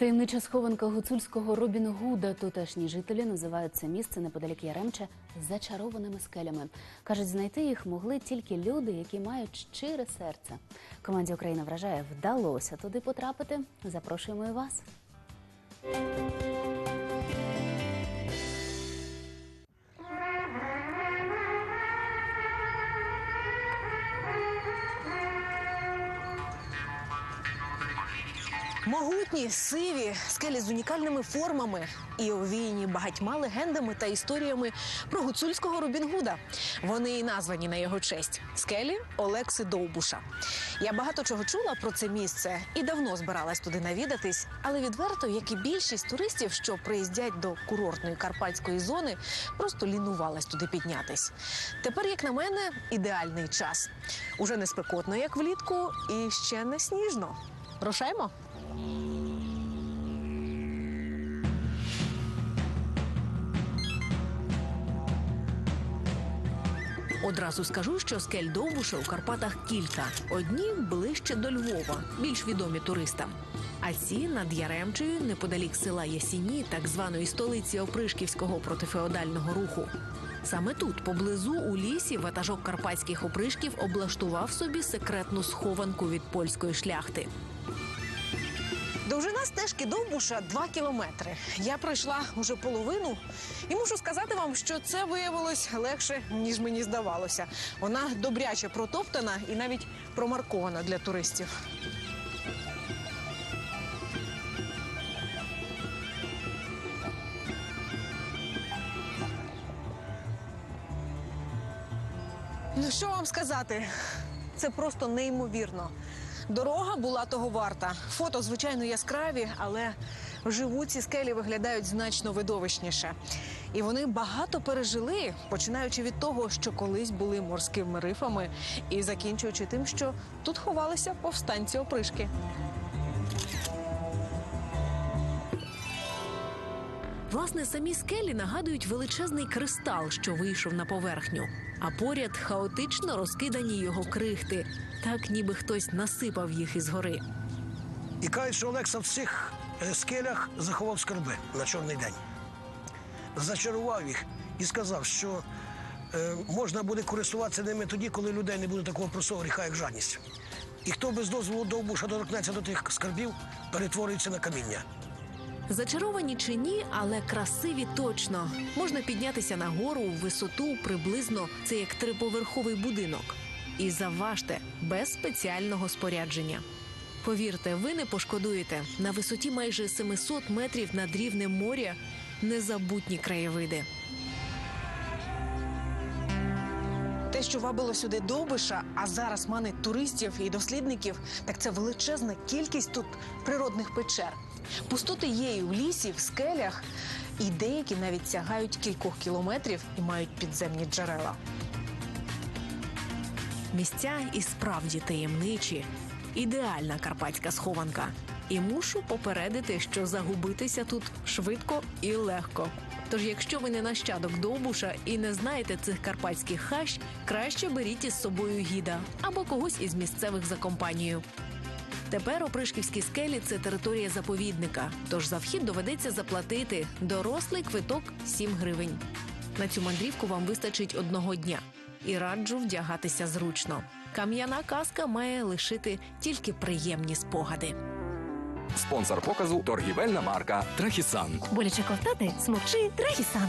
Таємнича схованка гуцульського Робін Гуда. Тутешні жителі називають це місце неподалік Яремча зачарованими скелями. Кажуть, знайти їх могли тільки люди, які мають щире серце. Команді Україна вражає, вдалося туди потрапити. Запрошуємо і вас. Могутні, сиві, скелі з унікальними формами і овіяні багатьма легендами та історіями про гуцульського Робін Гуда. Вони і названі на його честь скелі Олекси Довбуша. Я багато чого чула про це місце і давно збиралась туди навідатись, але відверто, як і більшість туристів, що приїздять до курортної карпатської зони, просто лінувалась туди піднятись. Тепер, як на мене, ідеальний час. Уже не спекотно, як влітку, і ще не сніжно. Рушаймо? Одразу скажу, що скель Довбуша у Карпатах кілька. Одні ближче до Львова, більш відомі туристам. А ці над Яремчею, неподалік села Ясіні, так званої столиці опришківського протифеодального руху. Саме тут, поблизу у лісі, ватажок карпатських опришків облаштував собі секретну схованку від польської шляхти. Довжина стежки Довбуша 2 кілометри. Я пройшла уже половину, і мушу сказати вам, що це виявилось легше, ніж мені здавалося. Вона добряче протоптана і навіть промаркована для туристів. Ну що вам сказати? Це просто неймовірно. Дорога була того варта. Фото, звичайно, яскраві, але вживу ці скелі виглядають значно видовищніше. І вони багато пережили, починаючи від того, що колись були морськими рифами, і закінчуючи тим, що тут ховалися повстанці опришки. Власне, самі скелі нагадують величезний кристал, що вийшов на поверхню, а поряд хаотично розкидані його крихти, так ніби хтось насипав їх із гори. І кажуть, що Олекса в цих е, скелях заховав скарби на чорний день. Зачарував їх і сказав, що е, можна буде користуватися ними тоді, коли людей не буде такого простого гріха, як жадність. І хто без дозволу довбуша доторкнеться до тих скарбів, перетворюється на каміння. Зачаровані чи ні, але красиві точно. Можна піднятися на гору у висоту приблизно це як триповерховий будинок. І заважте без спеціального спорядження. Повірте, ви не пошкодуєте на висоті майже 700 метрів над рівнем моря незабутні краєвиди. Що вабило сюди Довбиша, а зараз манить туристів і дослідників, так це величезна кількість тут природних печер. Пустоти є і в лісі, в скелях, і деякі навіть сягають кількох кілометрів і мають підземні джерела. Місця і справді таємничі, ідеальна карпатська схованка. І мушу попередити, що загубитися тут швидко і легко. Тож, якщо ви не нащадок довбуша і не знаєте цих карпатських хащ, краще беріть із собою гіда або когось із місцевих за компанією. Тепер опришківські скелі це територія заповідника, тож за вхід доведеться заплатити дорослий квиток 7 гривень. На цю мандрівку вам вистачить одного дня і раджу вдягатися зручно. Кам'яна казка має лишити тільки приємні спогади. Спонсор показу торгівельна марка Трахісан. Боляче ковтати, смокчи Трахісан.